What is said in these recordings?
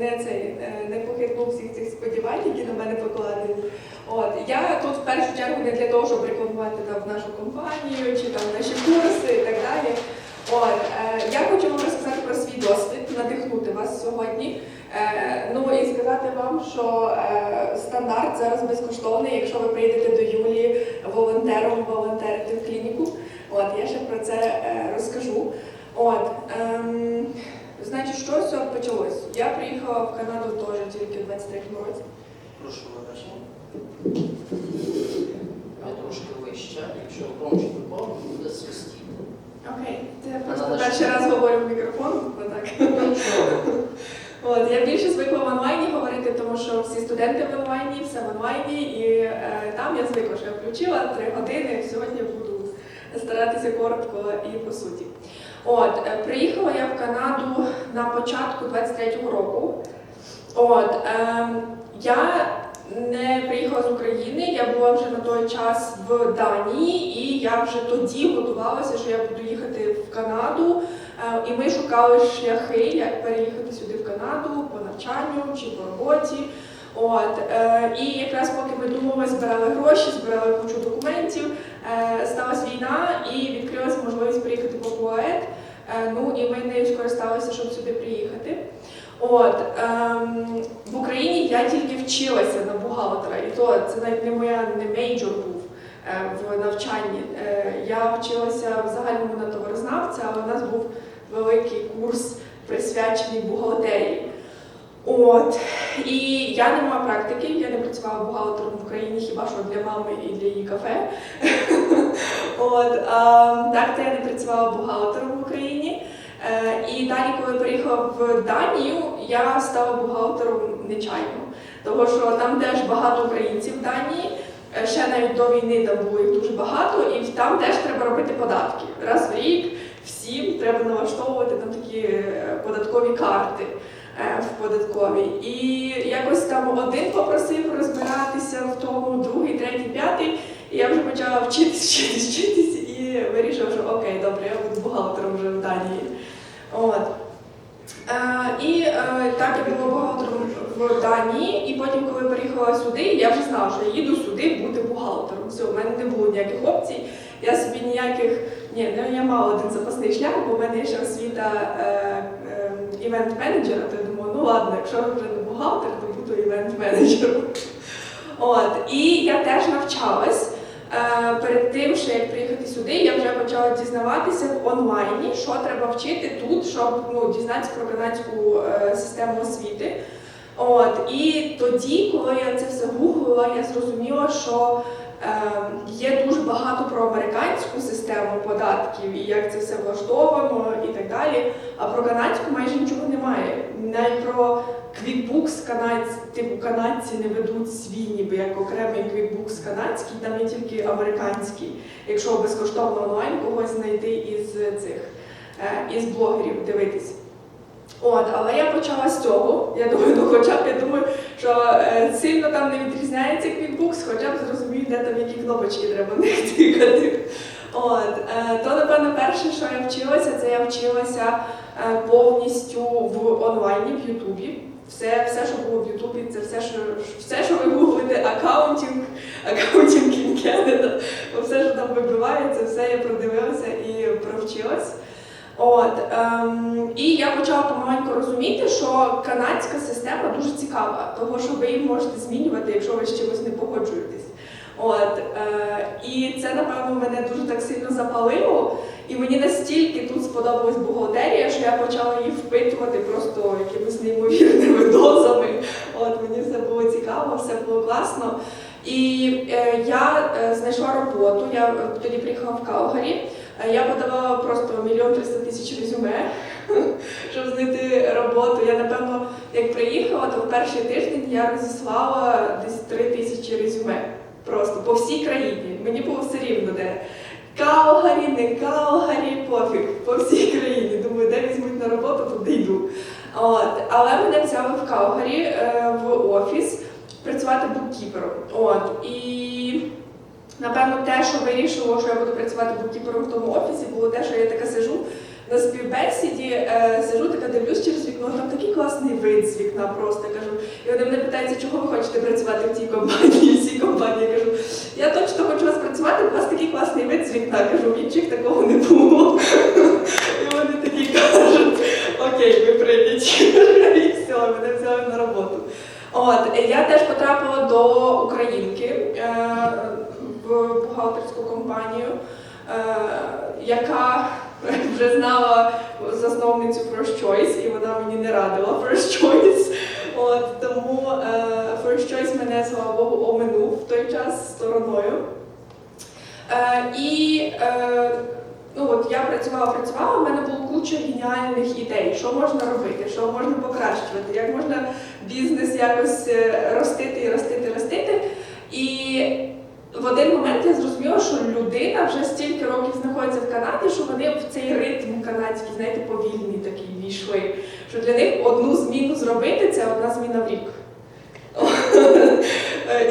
не цей е, не похитнув всіх цих сподівань, які на мене покладені. От я тут в першу чергу не для того, щоб рекламувати там нашу компанію чи там наші курси і так далі. От е, я хочу вам розказати про свій досвід, надихнути вас сьогодні. Е, ну і сказати вам, що е, стандарт зараз безкоштовний, якщо ви прийдете до Юлії волонтером, волонтерити в клініку. От я ще про це е, розкажу. От ем, значить, що з цього почалось? Я приїхала в Канаду теж тільки в 23-му році. Прошу вибачення. Я трошки вище. Якщо громче добавлю, буде свистіти. Окей, це я просто перший раз говорю в мікрофон. Нічого. От я більше звикла в онлайні говорити, тому що всі студенти в онлайні, все в онлайні, і е, там я звикла, що я включила три години. Сьогодні буду старатися коротко і по суті. От е, приїхала я в Канаду на початку 23-го року. От ем, я не приїхала з України, я була вже на той час в Данії, і я вже тоді готувалася, що я буду їхати в Канаду. Е, І ми шукали шляхи, як переїхати сюди в Канаду по навчанню чи по роботі. От е, і якраз поки ми думали, збирали гроші, збирали кучу документів, е, сталася війна і відкрилася можливість приїхати по КУАЕД. Е, ну і ми нею скористалися, щоб сюди приїхати. От ем, в Україні я тільки вчилася на бухгалтера, і то це навіть не моя не мейджор був е, в навчанні. Е, я вчилася в загальному на товарознавця, але у нас був великий курс присвячений бухгалтерії. От і я не мала практики, я не працювала бухгалтером в Україні, хіба що для мами і для її кафе. От так то я не працювала бухгалтером в Україні. Е, І далі, коли переїхала в Данію, я стала бухгалтером нечайно. Тому що там теж багато українців в Данії. Е, Ще навіть до війни там було їх дуже багато, і там теж треба робити податки. Раз в рік всім треба налаштовувати там такі е, податкові карти в податковій. І якось там один попросив розбиратися в тому, другий, третій, п'ятий. І я вже почала вчитись, вчитись, вчитись і вирішила, що окей, добре, я буду бухгалтером вже в Данії. От. Е, і е, так я була бухгалтером в Данії, і потім, коли переїхала сюди, я вже знала, що я їду сюди бути бухгалтером. Все, у мене не було ніяких опцій. Я собі ніяких. Ні, ну я мала один запасний шлях, бо в мене ще освіта е, е, ну ладно, якщо вже не бухгалтер, то буду івент-менеджером. От, і я теж навчалась. Е, Перед тим, що як приїхати сюди, я вже почала дізнаватися в онлайні, що треба вчити тут, щоб ну, дізнатися про канадську е, систему освіти. От, і тоді, коли я це все гуглила, я зрозуміла, що є дуже багато про американську систему податків і як це все влаштовано і так далі. А про канадську майже нічого немає. Навіть про QuickBooks канадці, типу канадці не ведуть свій, ніби як окремий QuickBooks канадський, там є тільки американський, якщо безкоштовно онлайн когось знайти із цих е, із блогерів дивитись. От, але я почала з цього. Я думаю, ну хоча б я думаю, що е, сильно там не відрізняється QuickBooks, хоча б зрозумію, де там які кнопочки треба них тикати. От, е, то, напевно, перше, що я вчилася, це я вчилася е, повністю в онлайні, в Ютубі. Все, все, що було в Ютубі, це все, що все, що ви гуглите, аккаунтинг in Canada, все, що там вибивається, все я продивилася і провчилась. От, ем, і я почала помаленьку розуміти, що канадська система дуже цікава, того що ви її можете змінювати, якщо ви з чимось не погоджуєтесь. От, е, і це, напевно, мене дуже так сильно запалило. І мені настільки тут сподобалась бухгалтерія, що я почала її впитувати просто якимись неймовірними дозами. От мені все було цікаво, все було класно. І е, я е, знайшла роботу. Я е, тоді приїхала в Калгарі. Е, Я подавала просто мільйон триста тисяч резюме, щоб знайти роботу. Я напевно, як приїхала, то в перший тиждень я розіслала десь три тисячі резюме. Просто по всій країні. Мені було все рівно, де Калгарі, не Калгарі, пофіг, по всій країні. Думаю, де візьмуть на роботу, туди йду. От. Але мене взяли в Калгарі е, в офіс працювати буккіпером. От. І напевно те, що вирішило, що я буду працювати буккіпером в тому офісі, було те, що я така сижу на співбесіді е, сижу, така дивлюсь через вікно, там такий класний вид з вікна просто кажу. І вони мене питаються, чого ви хочете працювати в цій компанії, в цій компанії. Кажу, я точно хочу вас працювати, у вас такий класний вид з вікна. Кажу, в інших такого не було. І вони такі кажуть, окей, ви прийдіть. І все, мене взяли на роботу. От, я теж потрапила до українки е, в бухгалтерську компанію, е, яка вже знала засновницю First Choice, і вона мені не радила First Choice. От, тому е, First Choice мене, слава Богу, оминув в той час стороною. Е, і е, ну, от я працювала, працювала, в мене було куча геніальних ідей, що можна робити, що можна покращувати, як можна бізнес якось е, ростити і ростити, ростити. І в один момент я зрозуміла, що людина вже стільки років знаходиться в Канаді, що вони в цей ритм канадський, знаєте, повільний такий війшли. Що для них одну зміну зробити це одна зміна в рік.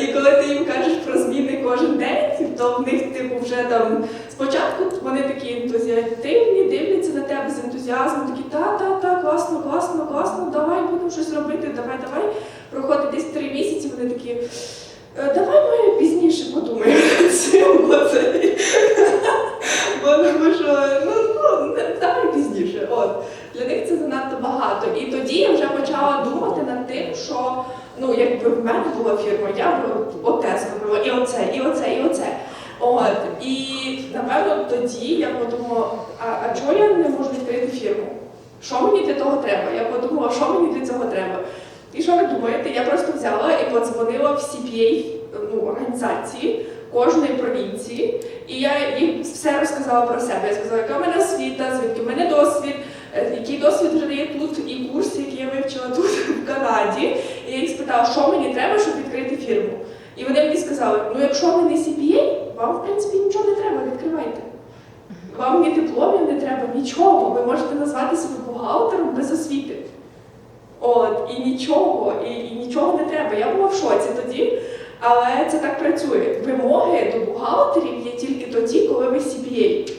І коли ти їм кажеш про зміни кожен день, то в них типу вже там спочатку вони такі ентузіативні, дивляться на тебе з ентузіазмом, такі та-та-та, класно, класно, класно, давай будемо щось робити, давай, давай. Проходить десь три місяці, вони такі. «Е, Давай ми пізніше подумаємо цим, бо це бо тому що ну, ну давай пізніше. От для них це занадто багато. І тоді я вже почала думати над тим, що ну якби в мене була фірма, я б оте зробила, і оце, і оце, і оце. От і напевно тоді я подумала, а, а чого я не можу відкрити фірму? Що мені для того треба? Я подумала, що мені для цього треба. І що ви думаєте? Я просто взяла і подзвонила в CPA ну, організації кожної провінції, і я їм все розказала про себе. Я сказала, яка в мене освіта, звідки в мене досвід, е, який досвід вже є тут, і курси, які я вивчила тут в Канаді. І я їх спитала, що мені треба, щоб відкрити фірму. І вони мені сказали: ну якщо ви не CPA, вам в принципі нічого не треба, відкривайте. Вам ні дипломів не треба, нічого. Ви можете назвати себе бухгалтером без освіти. От, і нічого, і, і нічого не треба. Я була в шоці тоді, але це так працює. Вимоги до бухгалтерів є тільки тоді, коли ви CPA.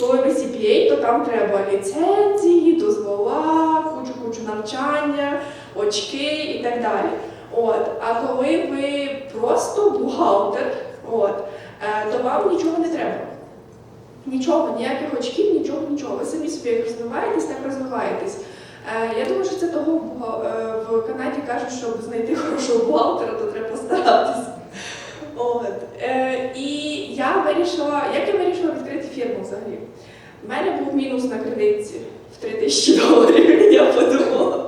Коли ви CPA, то там треба ліцензії, дозвола, кучу-кучу навчання, очки і так далі. От, а коли ви просто бухгалтер, от, е, то вам нічого не треба. Нічого, ніяких очків, нічого, нічого. Ви самі собі як розвиваєтесь, так розвиваєтесь. Е, Я думаю, що це того е, в Канаді кажуть, щоб знайти хорошого бухгалтера, то треба постаратись. От. Е, І я вирішила, як я вирішила відкрити фірму взагалі. У мене був мінус на кредитці в 3 тисячі доларів. Я подумала.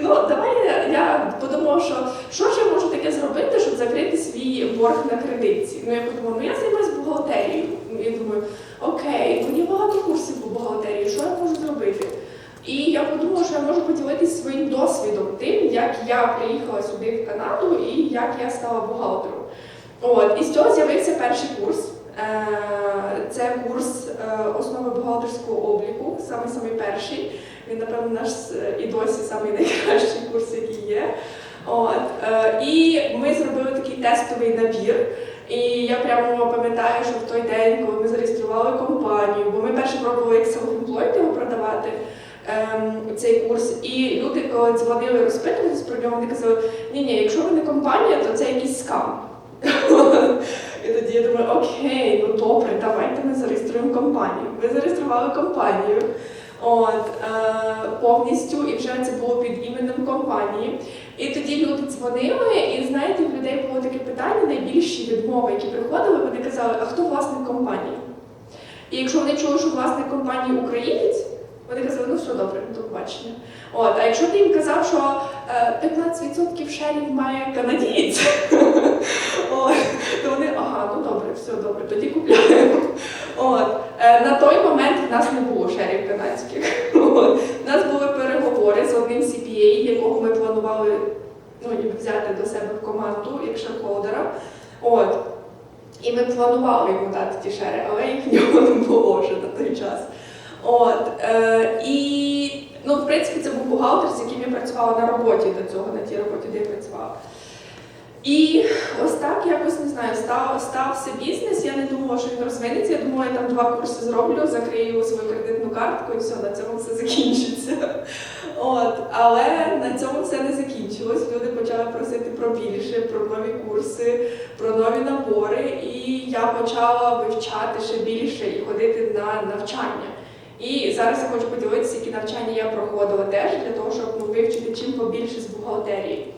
Ну, давай я, подумала, що що ж я можу таке зробити, щоб закрити свій борг на кредитці. Ну я подумала, ну я займаюся бухгалтерією. Я думаю, окей, є багато курсів по бухгалтерії, що я можу зробити? І я подумала, що я можу поділитися своїм досвідом, тим, як я приїхала сюди в Канаду і як я стала бухгалтером. От, і з цього з'явився перший курс. Е, Це курс е, основи бухгалтерського обліку, самий самий перший. Він, напевно, наш е, і досі самий найкращий курс, який є. От, і ми зробили такий тестовий набір. І я прямо пам'ятаю, що в той день, коли ми зареєстрували компанію, бо ми перше пробували як self-employed його продавати. Ем, Цей курс, і люди, коли дзвонили розпитуватись про нього, вони казали: ні, ні, якщо ви не компанія, то це якийсь скам. І тоді я думаю, окей, ну добре, давайте ми зареєструємо компанію. Ми зареєстрували компанію. От, е, повністю, і вже це було під іменем компанії. І тоді люди дзвонили, і знаєте, в людей було таке питання, найбільші відмови, які приходили, вони казали, а хто власник компанії? І якщо вони чули, що власник компанії українець, вони казали, ну все добре, до побачення. От, а якщо ти їм казав, що е, 15% шерів має канадієць, то вони, ага, ну добре, все добре, тоді купляємо. От. Е, на той момент в нас не було шерів канадських. От. У нас були переговори з одним CPA, якого ми планували ну, взяти до себе в команду як шерхолдера. От. І ми планували йому дати ті шери, але їх в нього не було вже на той час. От. Е, і, ну, в принципі, це був бухгалтер, з яким я працювала на роботі до цього, на тій роботі, де я працювала. І ось так якось не знаю, став, стався бізнес. Я не думала, що він розвинеться. Я думала, я там два курси зроблю, закрию свою кредитну картку і все, на цьому все закінчиться. От, але на цьому все не закінчилось. Люди почали просити про більше, про нові курси, про нові набори. І я почала вивчати ще більше і ходити на навчання. І зараз я хочу поділитися, які навчання я проходила теж для того, щоб ну, вивчити чим побільше з бухгалтерії.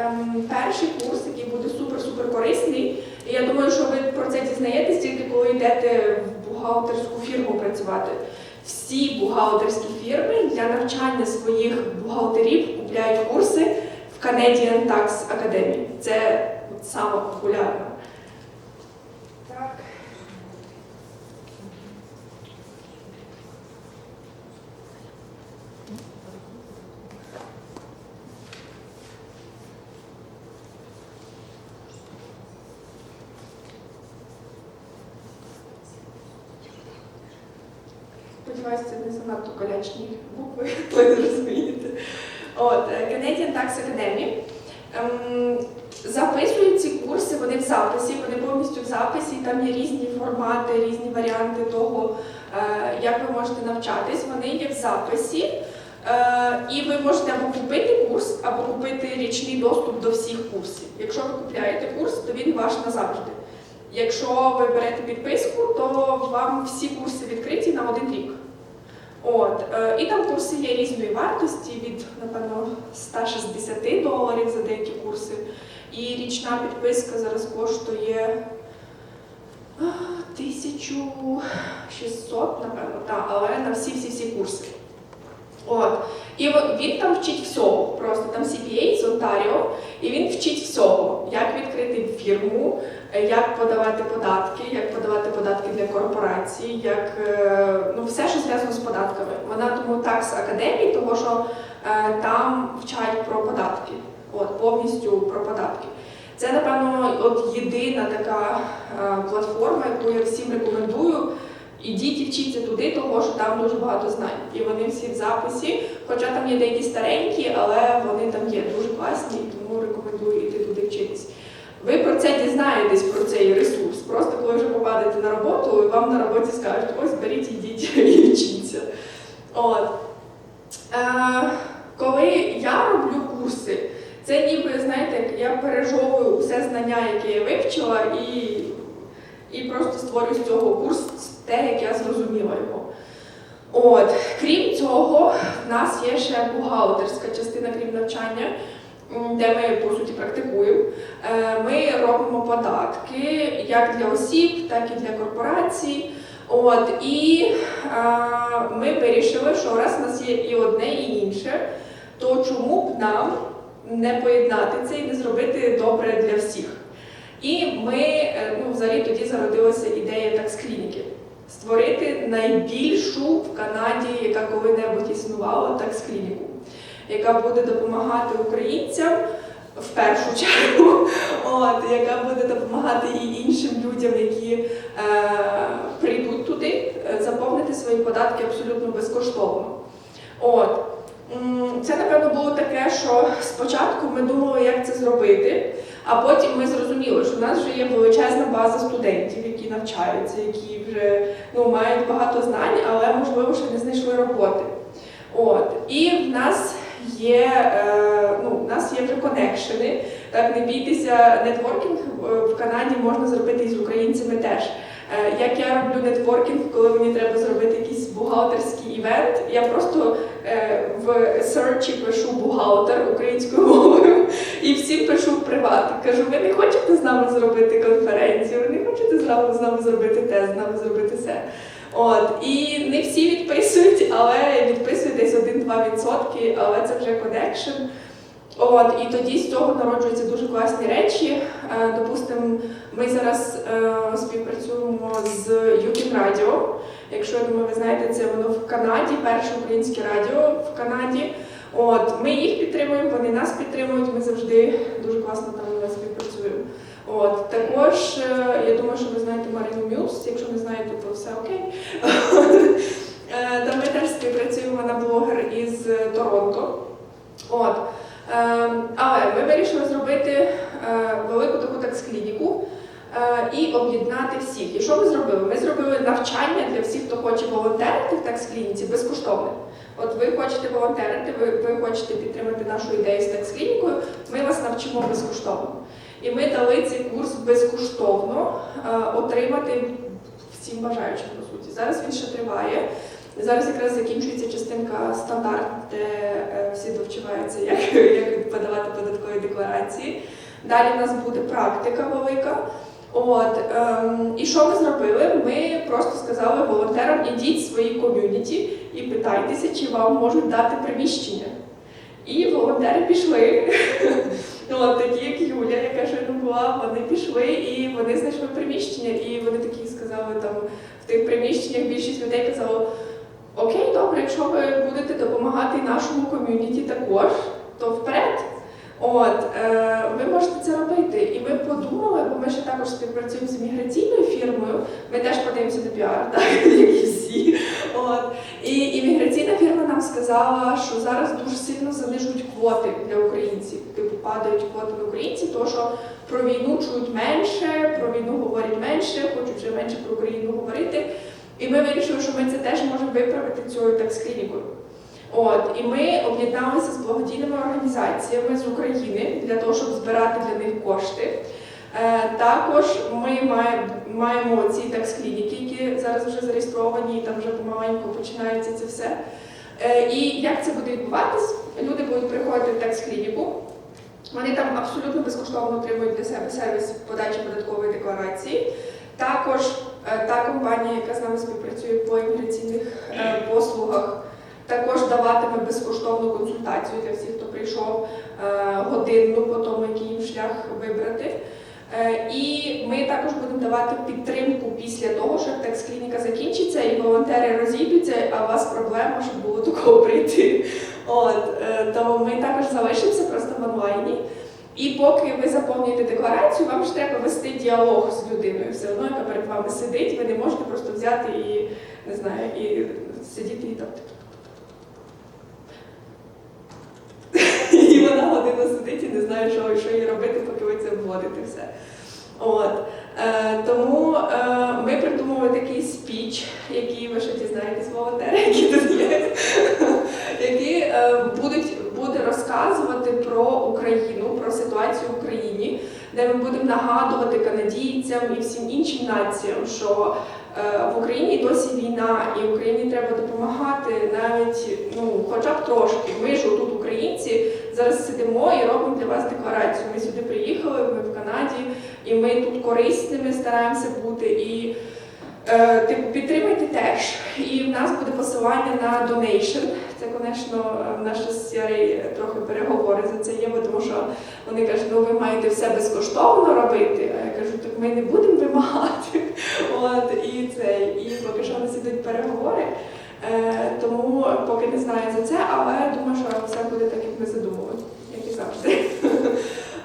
Ем, перший курс, який буде супер-супер корисний, я думаю, що ви про це дізнаєтесь тільки коли йдете в бухгалтерську фірму працювати. Всі бухгалтерські фірми для навчання своїх бухгалтерів купляють курси в Canadian Tax Academy. Це саме популярно. Так. Сподіваюся, це не занадто колячні букви, ви не розумієте. От, е, Canadian Tax Academy. Ем, записують ці курси, вони в записі, вони повністю в записі, там є різні формати, різні варіанти того, е, як ви можете навчатись. Вони є в записі. Е, І ви можете або купити курс, або купити річний доступ до всіх курсів. Якщо ви купляєте курс, то він ваш назавжди. Якщо ви берете підписку, то вам всі курси відкриті на один рік. От, е, і там курси є різної вартості від, напевно, 160 доларів за деякі курси. І річна підписка зараз коштує 1600, напевно, так, але на всі-всі-всі курси. От. І він там вчить всього. Просто там CPA з Онтаріо, і він вчить всього, як відкрити фірму, е, як подавати податки, як подавати податки для корпорацій, як е, ну, все, що зв'язано з податками. Вона тому такс академії, тому що е, там вчать про податки, от повністю про податки. Це, напевно, от єдина така е, платформа, яку я всім рекомендую. Ідіть і вчіться туди, того що там дуже багато знань. І вони всі в записі. Хоча там є деякі старенькі, але вони там є дуже класні, тому рекомендую йти туди вчитись. Ви про це дізнаєтесь, про цей ресурс. Просто коли вже попадете на роботу, вам на роботі скажуть, ось беріть, ідіть і вчіться. От. Е, коли я роблю курси, це ніби, знаєте, я пережовую все знання, яке я вивчила, і, і просто створюю з цього курс те, як я зрозуміла його. От, крім цього, в нас є ще бухгалтерська частина, крім навчання, де ми по суті практикуємо. Е, Ми робимо податки як для осіб, так і для корпорацій. От, і е, ми вирішили, що раз у нас є і одне, і інше, то чому б нам не поєднати це і не зробити добре для всіх? І ми е, ну, взагалі тоді зародилася ідея такс-клініки. Створити найбільшу в Канаді, яка коли-небудь існувала, такс-клініку, яка буде допомагати українцям в першу чергу, от, яка буде допомагати і іншим людям, які е, прийдуть туди, е, заповнити свої податки абсолютно безкоштовно. От. Це, напевно, було таке, що спочатку ми думали, як це зробити, а потім ми зрозуміли, що в нас вже є величезна база студентів, які навчаються, які вже ну, мають багато знань, але можливо ще не знайшли роботи. От. І в нас є, е, ну, в нас є вже конекшени. Так, не бійтеся, нетворкінг е, в Канаді можна зробити і з українцями теж. Е, Як я роблю нетворкінг, коли мені треба зробити якийсь бухгалтерський івент, я просто в серчі пишу бухгалтер українською мовою і всім пишу в приват. Кажу, ви не хочете з нами зробити конференцію, ви не хочете з нами, з нами зробити те, з нами зробити це. От, і не всі відписують, але відписують десь 1-2%, але це вже коннекшн. От, і тоді з цього народжуються дуже класні речі. Е, Допустимо, ми зараз е, співпрацюємо з Юкін Радіо. Якщо я думаю, ви знаєте, це воно в Канаді, перше українське радіо в Канаді. От, ми їх підтримуємо, вони нас підтримують. Ми завжди дуже класно там співпрацюємо. От, також е, я думаю, що ви знаєте Марину Мюс. Якщо не знаєте, то все окей. Е, Та ми теж співпрацюємо на блогер із Торонто. От. Е, Але ми вирішили зробити е, велику таку такс-клініку е, і об'єднати всіх. І що ми зробили? Ми зробили навчання для всіх, хто хоче волонтерити в такс-клініці, безкоштовне. От ви хочете волонтерити, ви, ви хочете підтримати нашу ідею з такс-клінікою, ми вас навчимо безкоштовно. І ми дали цей курс безкоштовно е, отримати всім бажаючим, по суті. Зараз він ще триває. Зараз якраз закінчується частинка стандарт, де е, всі довчиваються, як, як подавати податкові декларації. Далі в нас буде практика велика. От, ем, і що ми зробили? Ми просто сказали волонтерам, ідіть в свої ком'юніті і питайтеся, чи вам можуть дати приміщення. І волонтери пішли. От такі, як Юля, яка щойно була, вони пішли і вони знайшли приміщення. І вони такі сказали там в тих приміщеннях більшість людей казало, окей, добре, якщо ви будете допомагати нашому ком'юніті також, то вперед. От, е, ви можете це робити. І ми подумали, бо ми ще також співпрацюємо з міграційною фірмою. Ми теж подивимося на піар, так, як і всі. От. І імміграційна фірма нам сказала, що зараз дуже сильно занижують квоти для українців. Типу падають квоти на українців, тому що про війну чують менше, про війну говорять менше, хочуть вже менше про Україну говорити. І ми вирішили, що ми це теж можемо виправити цією такс-клінікою. От, і ми об'єдналися з благодійними організаціями з України для того, щоб збирати для них кошти. Е, також ми маємо, маємо ці такс-клініки, які зараз вже зареєстровані, і там вже помаленьку починається це все. Е, і як це буде відбуватись? Люди будуть приходити в такс-клініку. Вони там абсолютно безкоштовно отримують для себе сервіс подачі податкової декларації. Також е, та компанія, яка з нами співпрацює по імміграційних е, послугах, також даватиме безкоштовну консультацію для всіх, хто прийшов е, годинну по тому, який їм шлях вибрати. І ми також будемо давати підтримку після того, що такс-клініка закінчиться і волонтери розійдуться, а у вас проблема, щоб було до кого прийти. От, то ми також залишимося просто в онлайні. І поки ви заповнюєте декларацію, вам ж треба вести діалог з людиною. Все одно, яка перед вами сидить, ви не можете просто взяти і не знаю, і сидіти і так. І вона годину сидить і не знає, що, що їй робити, поки ви це вводите все. От. Е, тому е, ми придумали такий спіч, який ви ще дізнаєтесь, волонтери, які тут який е, будуть, буде розказувати про Україну, про ситуацію в Україні, де ми будемо нагадувати канадійцям і всім іншим націям, що е, в Україні досі війна, і Україні треба допомагати навіть ну, хоча б трошки. Ми ж тут українці зараз сидимо і робимо для вас декларацію. Ми сюди приїхали, ми в Канаді, і ми тут корисними стараємося бути. І типу, підтримайте теж. І в нас буде посилання на донейшн. Це, звісно, в нашій CRA трохи переговори за це є, тому що вони кажуть, ну ви маєте все безкоштовно робити. А я кажу, так ми не будемо вимагати. От, і це, і поки що нас ідуть переговори. Е, тому поки не знаю за це, але думаю, що все буде так, як ми задумали, як і завжди.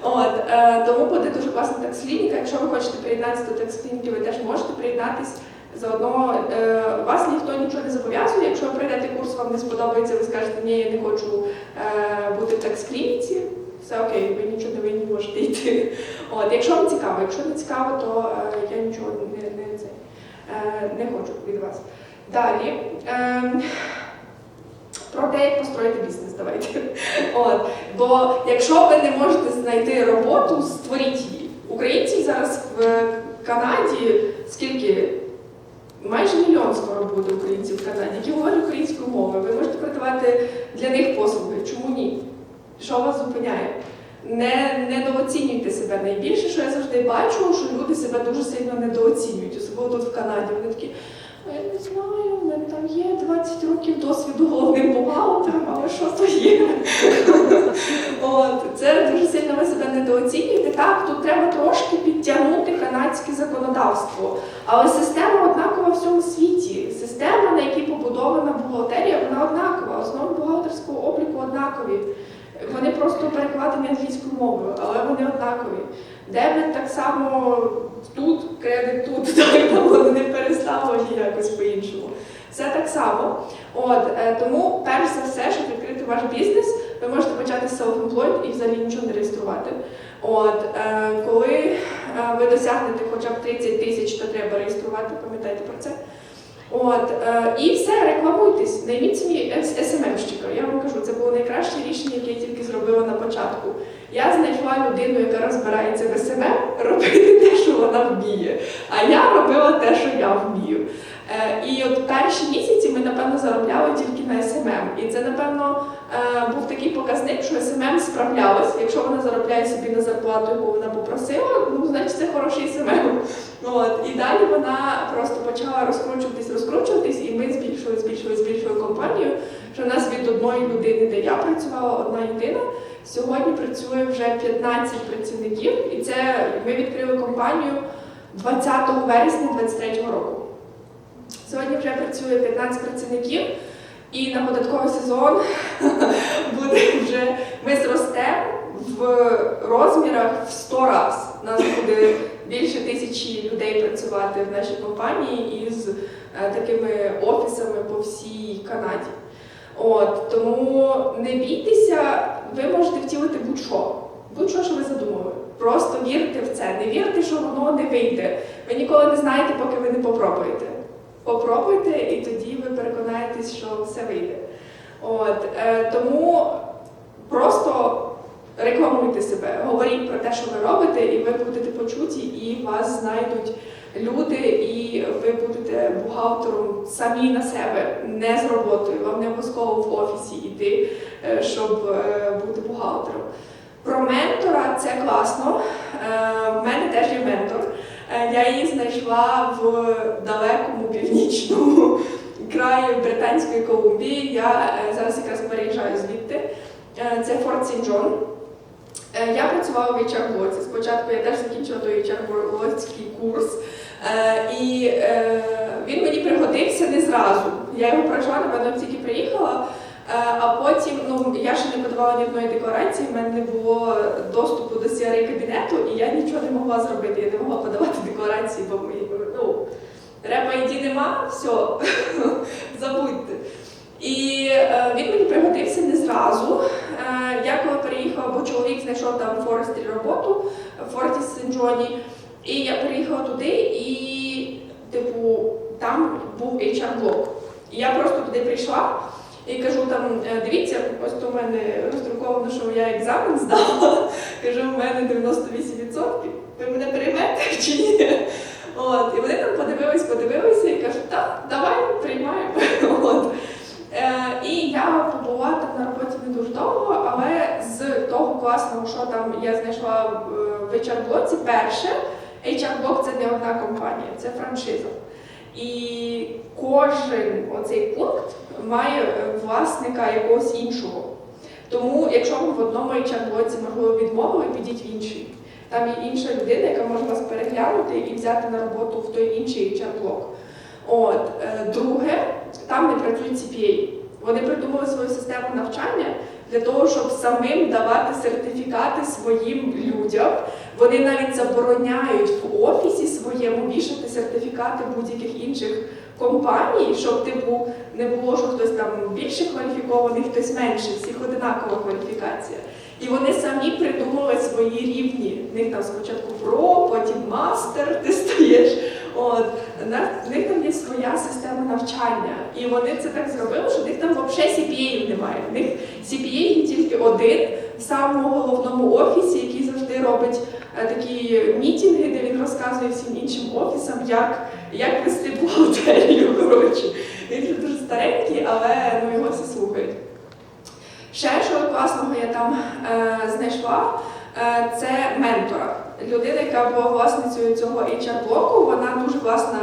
От, е, тому буде дуже класна такс-клініка. Якщо ви хочете приєднатися до такс-клініки, ви теж можете приєднатись. Заодно е, вас ніхто нічого не зобов'язує. Якщо ви пройдете курс, вам не сподобається, ви скажете, ні, я не хочу е, бути в такс-клініці, все окей, ви нічого не винні можете йти. От, якщо вам цікаво, якщо не цікаво, то е, я нічого не, не, це, е, не хочу від вас. Далі. Е, про те, як построїти бізнес, давайте. От. Бо якщо ви не можете знайти роботу, створіть її. Українців зараз в Канаді скільки? Майже мільйон скоро буде українців в Канаді, які говорять українською мовою. Ви можете продавати для них послуги. Чому ні? Що вас зупиняє? Не недооцінюйте себе. Найбільше, що я завжди бачу, що люди себе дуже сильно недооцінюють, особливо тут в Канаді. Вони такі, «А я не знаю, в мене там є 20 років досвіду головним бухгалтером, але що то є? От, це дуже сильно ви себе недооцінюєте. Так, тут треба трошки підтягнути канадське законодавство. Але система однакова в всьому світі. Система, на якій побудована бухгалтерія, вона однакова. Основи бухгалтерського обліку однакові. Вони просто перекладені англійською мовою, але вони однакові. Дебет так само тут, кредит тут, так вони не переставлені якось по-іншому. Все так само. От е, тому, перш за все, щоб відкрити ваш бізнес, ви можете почати self-employed і взагалі нічого не реєструвати. От е, коли ви досягнете хоча б 30 тисяч, то треба реєструвати, пам'ятайте про це. От, е, і все, рекламуйтесь, найміть собі СММщика. Я вам кажу, це було найкраще рішення, яке я тільки зробила на початку. Я знайшла людину, яка розбирається в СММ, робити те, що вона вміє. А я робила те, що я вмію. Е, і от перші місяці ми, напевно, заробляли тільки на СММ. І це, напевно, е, був такий показник, що СММ справлялась. Якщо вона заробляє собі на зарплату, яку вона попросила, ну значить це хороший СММ. От і далі вона просто почала розкручуватись, розкручуватись, і ми збільшили, збільшили, збільшили компанію. Що в нас від одної людини, де я працювала, одна єдина. Сьогодні працює вже 15 працівників, і це ми відкрили компанію 20 вересня 2023 року. Сьогодні вже працює 15 працівників, і на податковий сезон буде вже ми зростемо в розмірах в 100 разів. У нас буде більше тисячі людей працювати в нашій компанії із е, такими офісами по всій Канаді. От тому не бійтеся, ви можете втілити будь-що, будь-що, що ви задумали. Просто вірте в це, не вірте, що воно не вийде. Ви ніколи не знаєте, поки ви не попробуєте. Попробуйте, і тоді ви переконаєтесь, що все вийде. От е, тому просто рекламуйте себе, говоріть про те, що ви робите, і ви будете почуті, і вас знайдуть люди, і ви будете бухгалтером самі на себе, не з роботою. Вам не обов'язково в офісі йти, е, щоб е, бути бухгалтером. Про ментора це класно. Е, В мене теж є ментор. Е, Я її знайшла в далекому північному краї Британської Колумбії. Я е, зараз якраз переїжджаю звідти. Е, Це Форт Сін Джон. Я працювала в HR-блоці. Спочатку я теж закінчила той HR-блоцький курс. Е, І він мені пригодився не зразу. Я його пройшла, напевно, тільки приїхала. Е, А потім, ну я ще не подавала ні одної декларації, в мене не було доступу до CRA кабінету, і я нічого не могла зробити. Я не могла подавати декларації, бо мені ну, треба йти нема, все, забудьте. І е, він мені пригодився не зразу. Е, я коли переїхала, бо чоловік знайшов там в Форестрі роботу в Форті Сен-Джоні, і я переїхала туди, і, типу, там був HR-блок. І я просто туди прийшла. І кажу там, «Е, дивіться, ось то в мене роздруковано, що я екзамен здала. Кажу, у мене 98%. Ви мене приймете чи ні? От, і вони там подивились, подивилися і кажуть, так, давай приймаємо. От. Е, і я побула там на роботі не дуже довго, але з того класного, що там я знайшла в, в HR-блоці, перше, HR-блок це не одна компанія, це франшиза. І кожен оцей пункт має е, власника якогось іншого. Тому, якщо ви в одному HR-блоці, можливо, відмовили, підіть в інший. Там є інша людина, яка може вас переглянути і взяти на роботу в той інший HR-блок. От, е, друге, там не працюють CPA. Вони придумали свою систему навчання для того, щоб самим давати сертифікати своїм людям. Вони навіть забороняють в офісі своєму вішати сертифікати будь-яких інших компаній, щоб типу не було, що хтось там більше кваліфікований, хтось менше, всіх одинакова кваліфікація. І вони самі придумали свої рівні. В них там спочатку про, потім мастер, ти стаєш. От в них там є своя система навчання, і вони це так зробили, що в них там взагалі CPA немає. В них CPA є тільки один в самому головному офісі, який завжди робить е, такі мітинги, де він розказує всім іншим офісам, як, як вести бухгалтерію. Коротше, він дуже старенький, але ну, його всі слухають. Ще що класного я там е, знайшла, е, це ментора. Людина, яка була власницею цього HR-блоку, вона дуже класна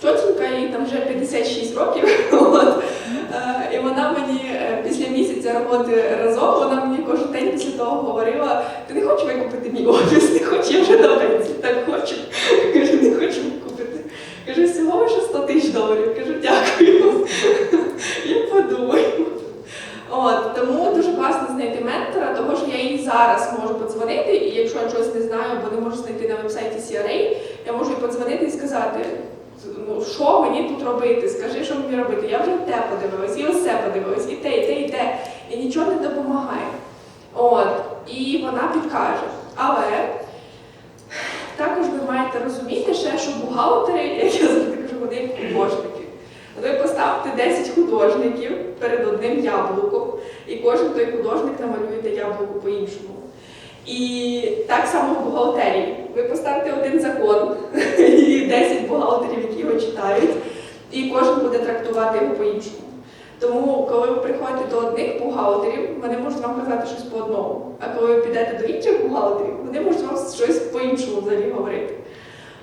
тьотінька, їй там вже 56 років. От. Е, і вона мені е, після місяця роботи разом, вона мені кожен день після того говорила: ти не хочеш викупити мій офіс, не хочеш, я вже на пенсії, так хочу. Кажу, не хочу викупити. Кажу, всього лише 100 тисяч доларів. Кажу, дякую. Я подумаю. От, тому дуже класно знайти ментора, тому що я їй зараз можу подзвонити, і якщо я щось не знаю, або не можу знайти на вебсайті CRA, я можу їй подзвонити і сказати, ну що мені тут робити, скажи, що мені робити. Я вже те подивилась, і ось подивилась, і те, і те, і те. І нічого не допомагає. От, і вона підкаже. Але також ви маєте розуміти ще, що бухгалтери, як я завжди кажу, вони як художники. художників перед одним яблуком, і кожен той художник намалює те яблуко по-іншому. І так само в бухгалтерії. Ви поставте один закон і 10 бухгалтерів, які його читають, і кожен буде трактувати його по-іншому. Тому, коли ви приходите до одних бухгалтерів, вони можуть вам казати щось по одному. А коли ви підете до інших бухгалтерів, вони можуть вам щось по-іншому взагалі говорити.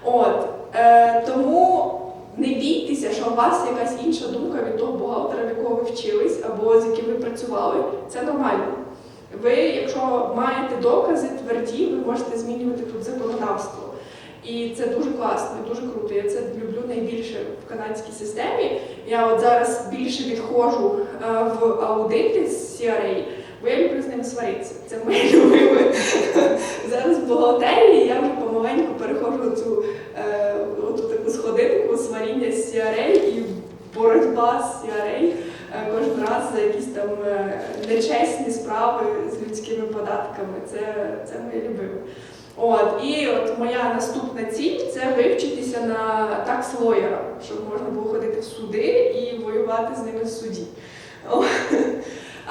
От е, тому не бійтеся, що у вас якась інша думка від того бухгалтера, в якого ви вчились, або з яким ви працювали. Це нормально. Ви, якщо маєте докази тверді, ви можете змінювати тут законодавство. І це дуже класно, дуже круто. Я це люблю найбільше в канадській системі. Я от зараз більше відходжу е, в аудити з CRA, бо я люблю з ними сваритися. Це моє любиме. Зараз в бухгалтерії я вже помаленьку переходжу цю е, оту таку сходинку сваріння з CRA і боротьба з CRA е, кожен раз за якісь там е, нечесні справи з людськими податками. Це, це моє любиме. От, і от моя наступна ціль це вивчитися на такс лоєра, щоб можна було ходити в суди і воювати з ними в суді.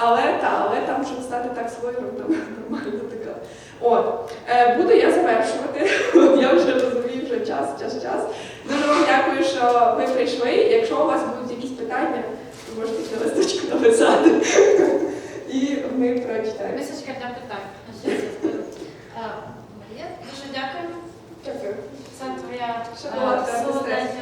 Але та, але там, щоб стати так своїм, там нормально така. От, е, буду я завершувати. я вже розумію, вже час, час, час. Дуже вам дякую, що ви прийшли. Якщо у вас будуть якісь питання, то можете на листочку написати. І ми прочитаємо. Мисочка для питань. Дуже дякую. Дякую. Це твоя е, солоденька.